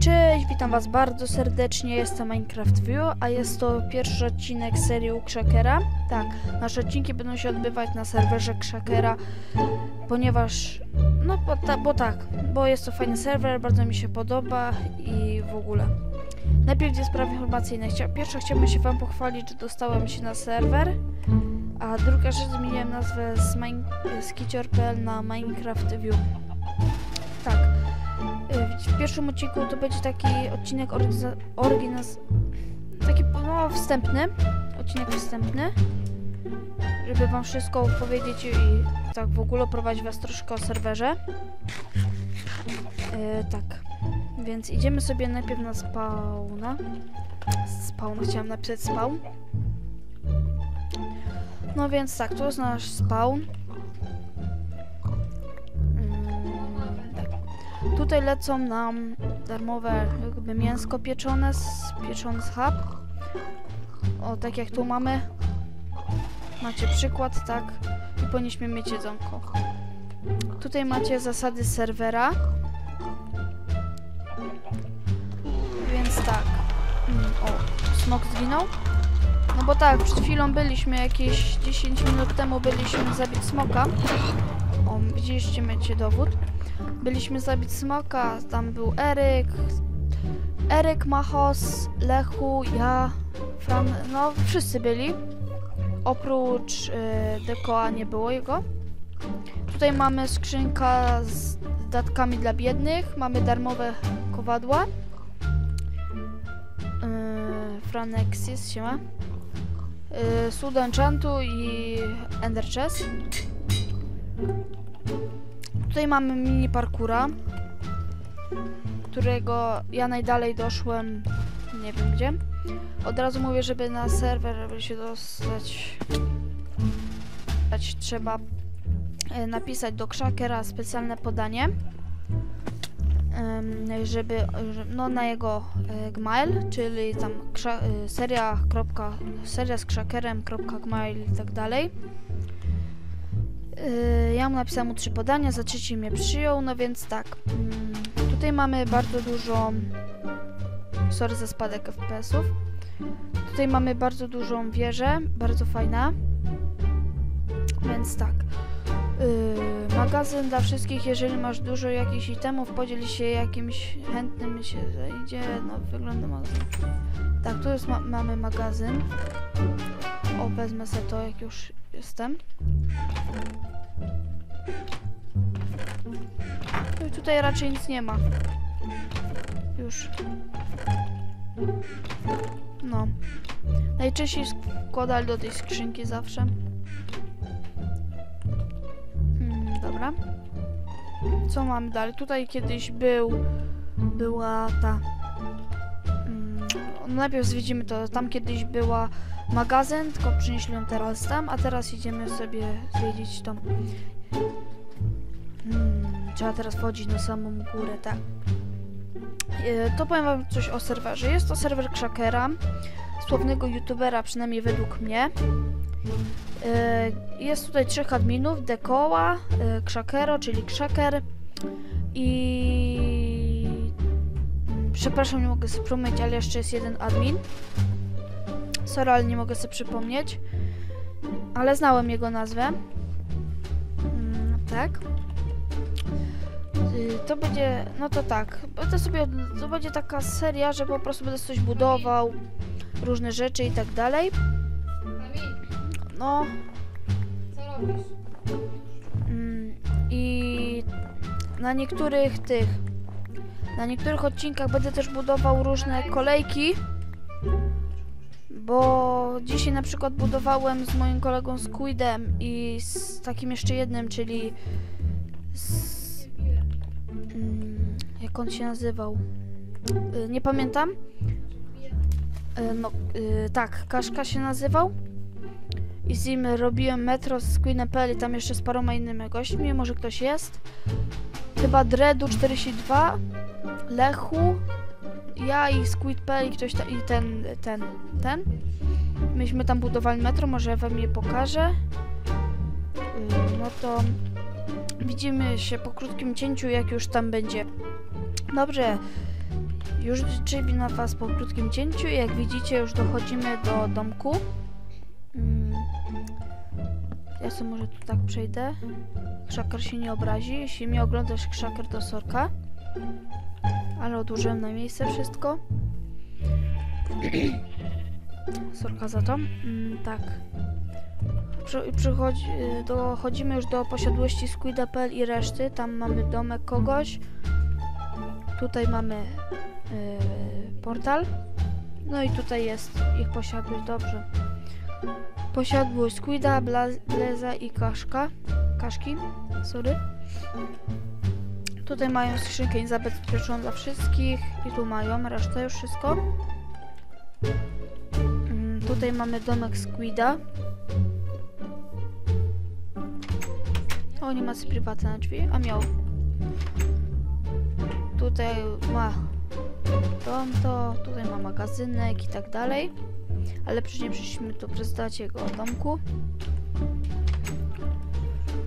Cześć, witam was bardzo serdecznie, jestem Minecraft View, a jest to pierwszy odcinek serii Krzakera. Tak, nasze odcinki będą się odbywać na serwerze Krzakera, ponieważ, no bo, ta, bo tak, bo jest to fajny serwer, bardzo mi się podoba i w ogóle. Najpierw dwie sprawy informacyjne. Chcia, pierwsza chciałbym się wam pochwalić, że dostałem się na serwer, a druga rzecz zmieniłem nazwę z, z na Minecraft View. Tak. Y, W pierwszym odcinku to będzie taki odcinek orginas... Taki no, wstępny. Odcinek wstępny. Żeby wam wszystko powiedzieć i tak w ogóle prowadzić was troszkę o serwerze. Y, tak. Więc idziemy sobie najpierw na spawna. Spawn, chciałam napisać spawn. No więc tak, tu jest nasz spawn. Tutaj lecą nam darmowe jakby mięsko pieczone z pieczony z hub. O, tak jak tu mamy. Macie przykład, tak. I powinniśmy mieć jedzonko. Tutaj macie zasady serwera. Więc tak. O, smok zginął. No bo tak, przed chwilą byliśmy jakieś 10 minut temu byliśmy zabić smoka. O, widzieliście, macie dowód. Byliśmy zabić smoka, tam był Eryk, Eryk, Machos, Lechu, ja, Fran, no wszyscy byli. Oprócz y, Dekoa nie było jego. Tutaj mamy skrzynka z datkami dla biednych, mamy darmowe kowadła. Yy, Franex jest, siema. Yy, Sudo Enchantu i Ender Chest. Tutaj mamy mini parkura, którego ja najdalej doszłem, nie wiem gdzie. Od razu mówię, żeby na serwer, żeby się dostać, trzeba e, napisać do Krzakera specjalne podanie, żeby, że- no na jego e, gmail, czyli tam e, seria, kropka, seria z krzakerem.gmail i tak dalej. Yy, ja mu napisałam mu trzy podania, za trzecie mnie przyjął, no więc tak. mm, Tutaj mamy bardzo dużo. Sorry za spadek FPS-ów. Tutaj mamy bardzo dużą wieżę, bardzo fajna. Więc tak. Yy, magazyn dla wszystkich, jeżeli masz dużo jakichś itemów, podziel się jakimś chętnym się zejdzie. No, wygląda magazyn. Tak, tu jest ma mamy magazyn. O, wezmę sobie to, jak już jestem. No i tutaj raczej nic nie ma. Już. No. Najczęściej składali do tej skrzynki zawsze. Hmm, dobra. Co mamy dalej? Tutaj kiedyś był... Była ta... Najpierw zwiedzimy to. Tam kiedyś była magazyn, tylko przynieśli ją teraz tam, a teraz idziemy sobie zwiedzić tą... Hmm, trzeba teraz wchodzić na samą górę, tak. E, To powiem wam coś o serwerze. Jest to serwer Krzakera, słownego youtubera, przynajmniej według mnie. E, Jest tutaj trzech adminów, Dekoła, e, Krzakero, czyli Krzaker i... Przepraszam, nie mogę sobie przypomnieć, ale jeszcze jest jeden admin. Sorry, ale nie mogę sobie przypomnieć. Ale znałem jego nazwę. Mm, tak. Y, To będzie, no to tak, będę sobie, to będzie taka seria, że po prostu będę coś budował, różne rzeczy i tak dalej. No co robisz? mm, i na niektórych tych, na niektórych odcinkach będę też budował różne kolejki, bo dzisiaj na przykład budowałem z moim kolegą Squidem i z takim jeszcze jednym, czyli z, mm, jak on się nazywał? Y, Nie pamiętam. Y, No, y, tak, Kaszka się nazywał. I z nim robiłem metro z Queen.pl i tam jeszcze z paroma innymi gośćmi, może ktoś jest. Chyba Dredu 42, Lechu, ja i Squid.pl i ktoś i ten, ten, ten. Myśmy tam budowali metro, może ja wam je pokażę. Yy, No to widzimy się po krótkim cięciu, jak już tam będzie. Dobrze. Już czyli na Was po krótkim cięciu. Jak widzicie, już dochodzimy do domku. Mm. Ja sobie może tu tak przejdę. Krzaker się nie obrazi. Jeśli mnie oglądasz, krzaker to sorka. Ale odłożyłem na miejsce wszystko. sorka za to. Mm, tak. Przy, dochodzimy już do posiadłości Squida.pl i reszty. Tam mamy domek kogoś. Tutaj mamy y, portal. No i tutaj jest ich posiadłość. Dobrze. Posiadłość Squida, Bleza i Kaszka. Kaszki. Sorry. Tutaj mają skrzynkę zabezpieczoną dla wszystkich. I tu mają resztę już wszystko. Mm, Tutaj mamy domek Squida. O, nie ma prywatne na drzwi, a miał. Tutaj ma dom to, tutaj ma magazynek i tak dalej. Ale przecież przyszliśmy tu przedstawić jego domku.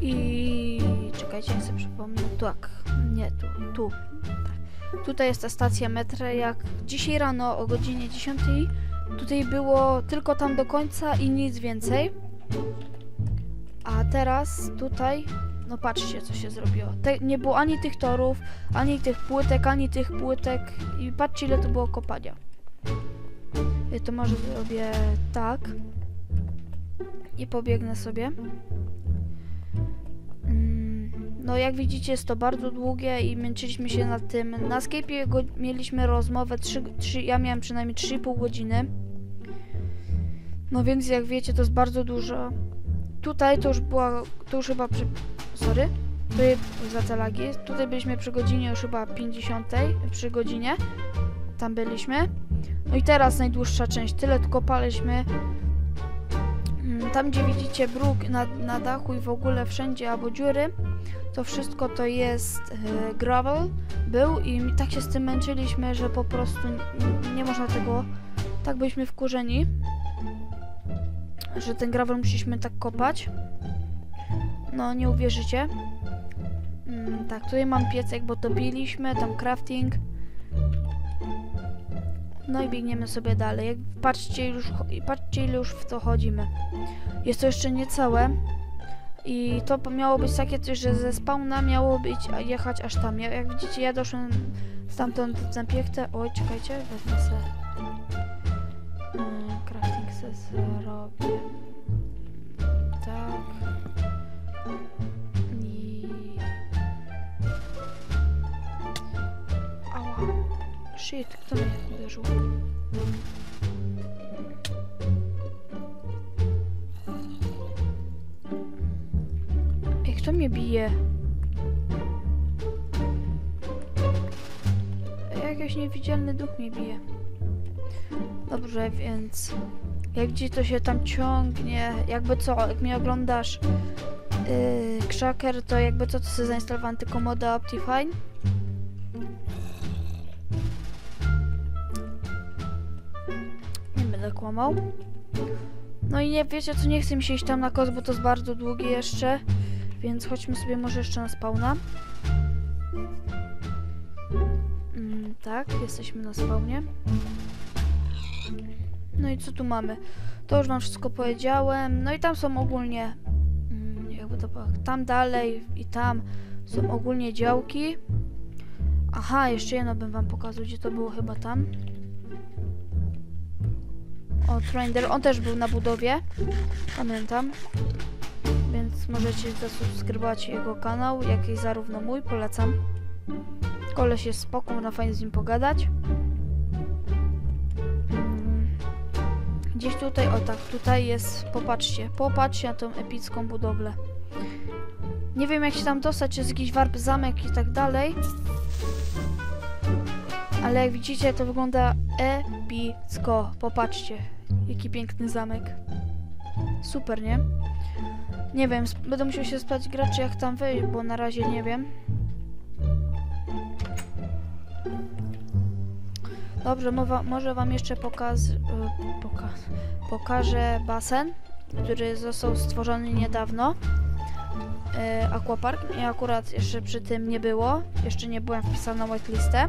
I czekajcie, sobie przypomnę. Tak, nie tu, tu. Tak. Tutaj jest ta stacja metra. Jak dzisiaj rano o godzinie 10 tutaj było tylko tam do końca i nic więcej. A teraz tutaj, no patrzcie co się zrobiło. Te, nie było ani tych torów, ani tych płytek, ani tych płytek i patrzcie ile to było kopania. To może zrobię tak i pobiegnę sobie. No jak widzicie jest to bardzo długie i męczyliśmy się nad tym. Na Skype'ie mieliśmy rozmowę, 3, 3, ja miałem przynajmniej 3,5 godziny. No więc jak wiecie to jest bardzo dużo. Tutaj to już była, to już chyba przy, sorry, tutaj za te lagi. Tutaj byliśmy przy godzinie już chyba 50, przy godzinie. Tam byliśmy. No i teraz najdłuższa część, tyle tylko paliśmy. Tam gdzie widzicie bruk na, na dachu i w ogóle wszędzie albo dziury, to wszystko to jest e, gravel był i tak się z tym męczyliśmy, że po prostu nie można tego, tak byliśmy wkurzeni, że ten gravel musieliśmy tak kopać. No nie uwierzycie. Mm, tak, tutaj mam piecek, bo to piliśmy, tam crafting. No i biegniemy sobie dalej. Jak patrzcie już, patrzcie ile już w to chodzimy. Jest to jeszcze niecałe. I to miało być takie coś, że ze spawna miało być jechać aż tam. Ja- Jak widzicie, ja doszłem stamtąd na piechtę. Oj, czekajcie, wezmę se. Mm, crafting se zrobię. Tak. I... Ała. Shit, kto mnie uderzył? Ej, kto mnie bije? Jakiś niewidzialny duch mnie bije. Dobrze, więc jak gdzieś to się tam ciągnie, jakby co, jak mnie oglądasz yy, Krzaker, to jakby co, to sobie zainstalowałem tylko moda Optifine. Będę kłamał. No i nie wiecie co, nie chcę mi się iść tam na kos, bo to jest bardzo długie jeszcze. Więc chodźmy sobie może jeszcze na spawna. Mm, tak, jesteśmy na spawnie. No i co tu mamy? To już wam wszystko powiedziałem. No i tam są ogólnie... Mm, jakby to powiedzieć, tam dalej i tam są ogólnie działki. Aha, jeszcze jedno bym wam pokazał, gdzie to było chyba tam. O, Trander, on też był na budowie. Pamiętam. Więc możecie zasubskrybować jego kanał, jak i zarówno mój, polecam. Koleś jest spoko, można fajnie z nim pogadać. Mm. Gdzieś tutaj, o tak, tutaj jest, popatrzcie, popatrzcie na tą epicką budowlę. Nie wiem jak się tam dostać, jest jakiś warp, zamek i tak dalej. Ale jak widzicie, to wygląda epicko. Popatrzcie, jaki piękny zamek. Super, nie? Nie wiem, będę musiał się spać graczy jak tam wyjść, bo na razie nie wiem. Dobrze, może wam jeszcze pokaz, y, poka, pokażę basen, który został stworzony niedawno. Y, aquapark. Mnie akurat jeszcze przy tym nie było. Jeszcze nie byłem wpisana na whitelistę.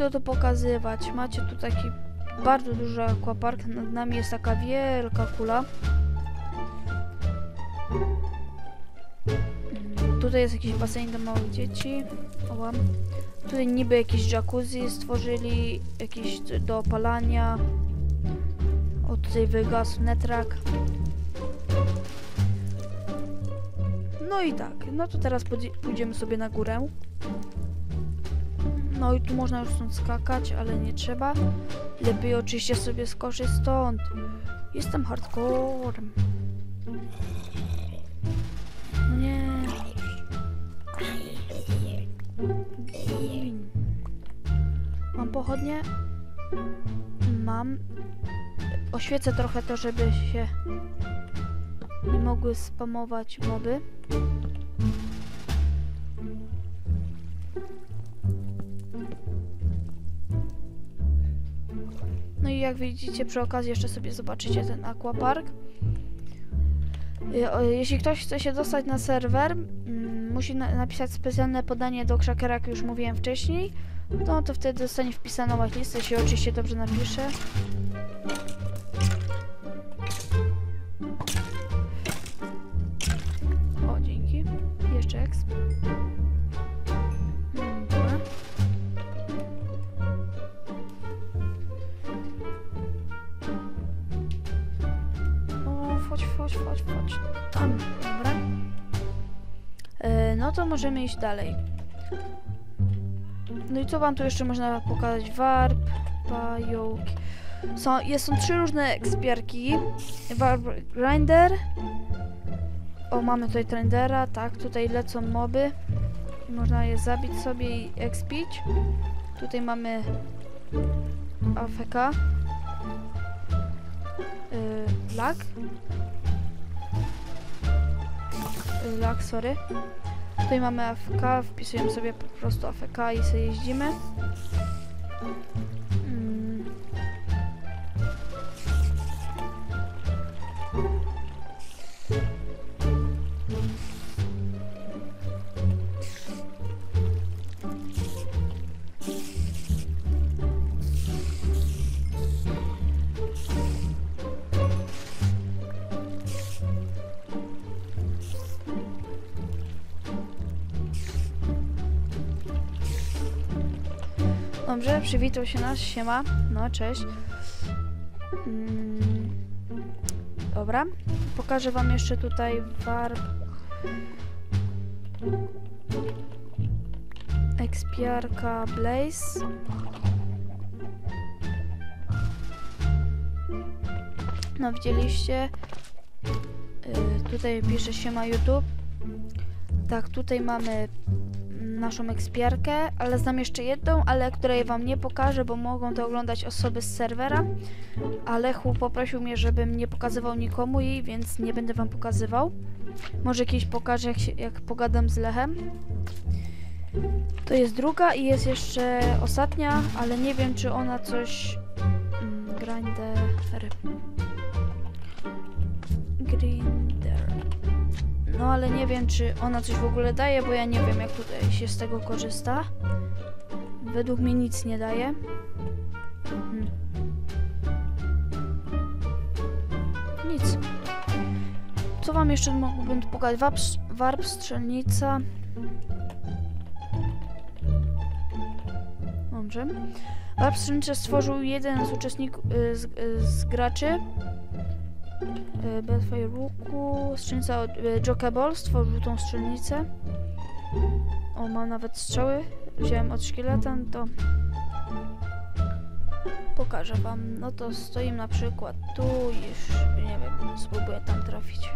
Co tu pokazywać? Macie tu taki bardzo duży aquapark. Nad nami jest taka wielka kula. Mm, Tutaj jest jakiś basen dla małych dzieci. Ołam. Tutaj niby jakieś jacuzzi stworzyli, jakieś d- do opalania. O, tutaj wygasł netrak. No i tak, no to teraz pójdziemy sobie na górę. No i tu można już stąd skakać, ale nie trzeba. Lepiej oczywiście sobie skoczyć stąd. Jestem hardcorem. No nie. Mam pochodnie? Mam. Oświecę trochę to, żeby się nie mogły spamować moby. Jak widzicie przy okazji jeszcze sobie zobaczycie ten aquapark. Y, Jeśli ktoś chce się dostać na serwer, mm, musi na napisać specjalne podanie do Krakera, jak już mówiłem wcześniej. No to wtedy zostanie wpisana whitelist, jeśli oczywiście dobrze napiszę. Chodź, chodź, chodź, chodź. Tam, dobra. E, no to możemy iść dalej. No i co wam tu jeszcze można pokazać? Warp, pająki. Są, jest, są trzy różne ekspiarki. Warp grinder. O, mamy tutaj trendera, tak, tutaj lecą moby. Można je zabić sobie i expić. Tutaj mamy AFK. Yy, lag. Yy, lag, sorry. Tutaj mamy AFK, wpisujemy sobie po prostu AFK i sobie jeździmy. Dobrze, przywitał się nas, siema. No, cześć. Mm, dobra, pokażę wam jeszcze tutaj warp. Ekspiarka Blaze. No, widzieliście. Y, tutaj pisze siema YouTube. Tak, tutaj mamy naszą ekspiarkę, ale znam jeszcze jedną, ale której wam nie pokażę, bo mogą to oglądać osoby z serwera. A Lechu poprosił mnie, żebym nie pokazywał nikomu jej, więc nie będę wam pokazywał. Może kiedyś pokażę, jak, się, jak pogadam z Lechem. To jest druga i jest jeszcze ostatnia, ale nie wiem, czy ona coś... Mm, grinder... No ale nie wiem, czy ona coś w ogóle daje, bo ja nie wiem, jak tutaj się z tego korzysta. Według mnie nic nie daje. Hmm. Nic. Co wam jeszcze mógłbym pokazać? Warp, warp strzelnica. Dobrze. Warp strzelnica stworzył jeden z uczestników, y, z, y, z graczy. Y, Belfire Łuku, strzelnica od y, Jokeball stworzył tą strzelnicę. O, mam nawet strzały. Wziąłem od szkieleta, no to pokażę wam. No to stoimy na przykład tu już, nie wiem, spróbuję tam trafić.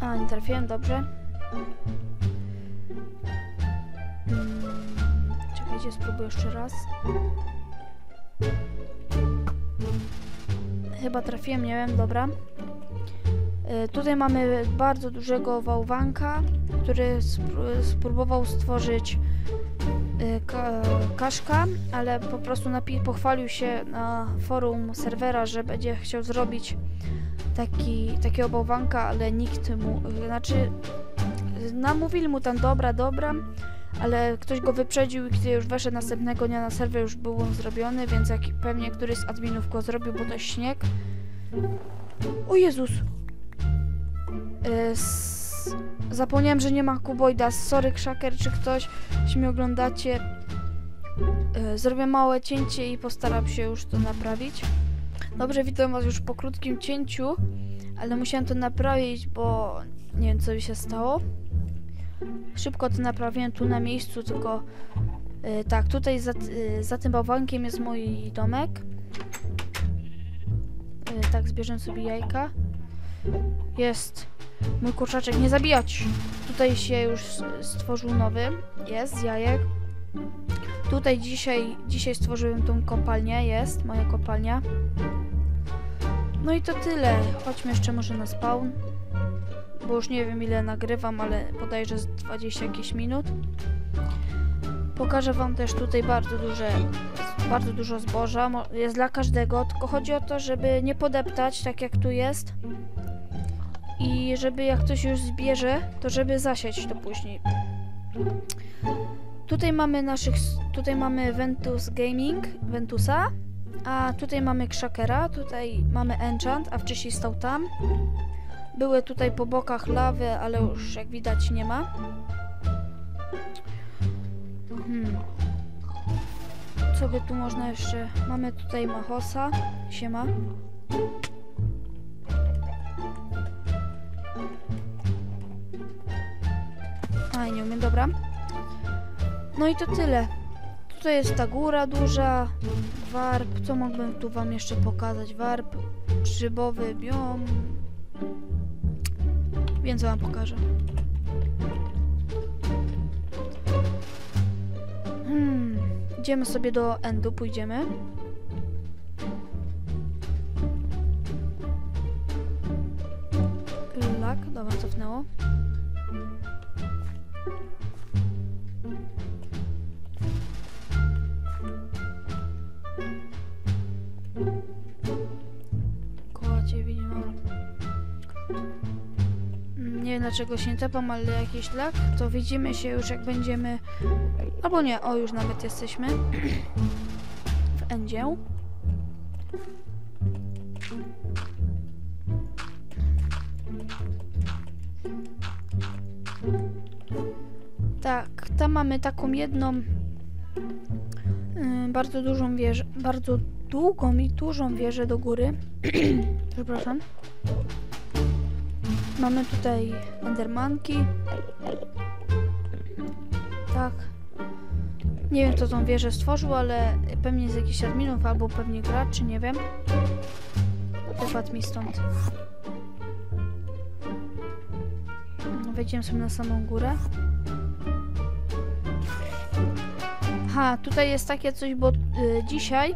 A, nie trafiłem, dobrze. Mm, czekajcie, spróbuję jeszcze raz. Chyba trafiłem, nie wiem, dobra. Y, Tutaj mamy bardzo dużego bałwanka, który spró- spróbował stworzyć y, ka kaszka, ale po prostu pochwalił się na forum serwera, że będzie chciał zrobić taki, takiego bałwanka, ale nikt mu, y, znaczy y, namówili mu tam dobra, dobra, ale ktoś go wyprzedził i kiedy już weszedł następnego dnia na serwer, już był on zrobiony, więc jak pewnie któryś z adminów go zrobił, bo to śnieg. O Jezus! S- Zapomniałem, że nie ma Kuboida. Sorry, Krzaker, czy ktoś, jeśli mnie oglądacie. E, Zrobię małe cięcie i postaram się już to naprawić. Dobrze, witam was już po krótkim cięciu, ale musiałem to naprawić, bo nie wiem, co mi się stało. Szybko to naprawiłem tu na miejscu, tylko e, tak, tutaj za, e, za tym bałwankiem jest mój domek. E, tak, zbierzemy sobie jajka. Jest mój kurczaczek, nie zabijać! Tutaj się już stworzył nowy, jest jajek. Tutaj dzisiaj, dzisiaj stworzyłem tą kopalnię, jest moja kopalnia. No i to tyle. Chodźmy jeszcze może na spawn. Bo już nie wiem ile nagrywam, ale bodajże z 20 jakieś minut. Pokażę wam też tutaj bardzo duże, bardzo dużo zboża. Jest dla każdego, tylko chodzi o to, żeby nie podeptać tak jak tu jest. I żeby jak ktoś już zbierze, to żeby zasiać to później. Tutaj mamy naszych, tutaj mamy Ventus Gaming, Ventusa, a tutaj mamy Krzakera, tutaj mamy Enchant, a wcześniej stał tam. Były tutaj po bokach lawy, ale już jak widać nie ma. Hmm. Co by tu można jeszcze? Mamy tutaj Mahosa, siema. A, nie umiem, dobra. No i to tyle. Tutaj jest ta góra duża, warp, co mógłbym tu wam jeszcze pokazać? Warp, grzybowy biom. Więcej wam pokażę. Hmm, idziemy sobie do endu, pójdziemy. Lak, dobra, cofnęło. Nie dlaczego się tepam, ale jakiś lak, to widzimy się już jak będziemy... Albo nie, o już nawet jesteśmy w endzie. Tak, tam mamy taką jedną y, bardzo dużą wieżę, bardzo długą i dużą wieżę do góry. Przepraszam. Mamy tutaj endermanki. Tak. Nie wiem kto tą wieżę stworzył, ale pewnie z jakichś adminów albo pewnie graczy, nie wiem. Wypadł mi stąd. Wejdziemy sobie na samą górę. Aha, tutaj jest takie coś, bo y, dzisiaj,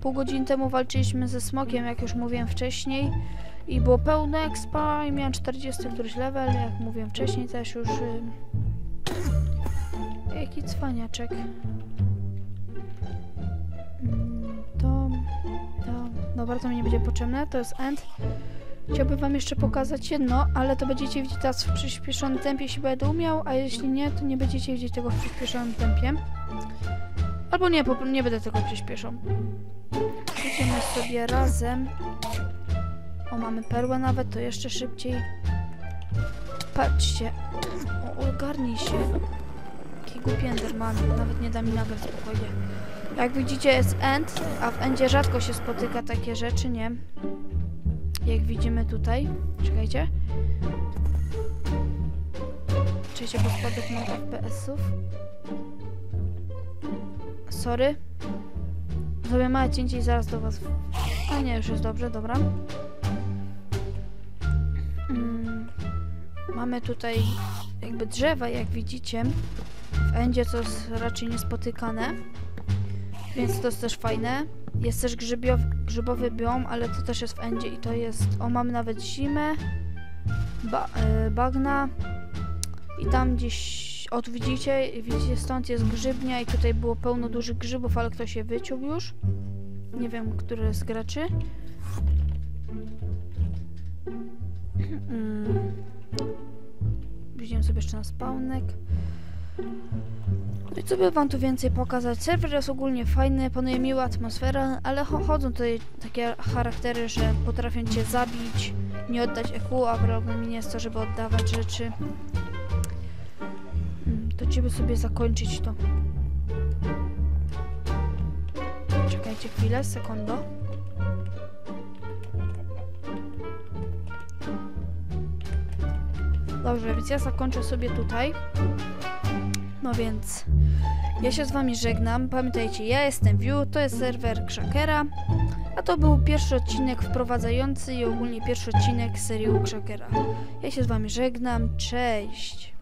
pół godziny temu walczyliśmy ze smokiem, jak już mówiłem wcześniej. I było pełne expa i miałem 40 któryś level, jak mówiłem wcześniej też już... Y, jaki cwaniaczek. Mm, To... To... Dobra, to mi nie będzie potrzebne, to jest end. Chciałbym wam jeszcze pokazać jedno, ale to będziecie widzieć teraz w przyspieszonym tempie, jeśli będę umiał, a jeśli nie, to nie będziecie widzieć tego w przyspieszonym tempie. Albo nie, nie będę tego przyspieszał. Idziemy sobie razem. O, mamy perłę nawet, to jeszcze szybciej. Patrzcie. O, ogarnij się. Jaki głupi enderman. Nawet nie da mi nagrać spokojnie. Jak widzicie jest end, a w endzie rzadko się spotyka takie rzeczy, nie? Jak widzimy tutaj. Czekajcie. Czekajcie, bo spadek mam FPS-ów. Sorry. Zrobię małe cięcie i zaraz do was... A nie, już jest dobrze, dobra. Mamy tutaj jakby drzewa, jak widzicie. W endzie to jest raczej niespotykane. Więc to jest też fajne. Jest też grzybiow, grzybowy biom, ale to też jest w endzie i to jest... O, mamy nawet zimę. Ba, e, bagna. I tam gdzieś... O, widzicie, widzicie, stąd jest grzybnia i tutaj było pełno dużych grzybów, ale ktoś je wyciął już. Nie wiem, który z graczy. Mm. Widzimy sobie jeszcze na spawnek. No i co by wam tu więcej pokazać? Serwer jest ogólnie fajny, panuje miła atmosfera, ale cho- chodzą tutaj takie charaktery, że potrafią cię zabić, nie oddać EQ, a problemem nie jest to, żeby oddawać rzeczy. Mm, To ciebie sobie zakończyć to. Czekajcie chwilę, sekundo. Dobrze, więc ja zakończę sobie tutaj. No więc ja się z wami żegnam. Pamiętajcie, ja jestem View, to jest serwer Krzakera, a to był pierwszy odcinek wprowadzający i ogólnie pierwszy odcinek serii u Krzakera. Ja się z wami żegnam, cześć!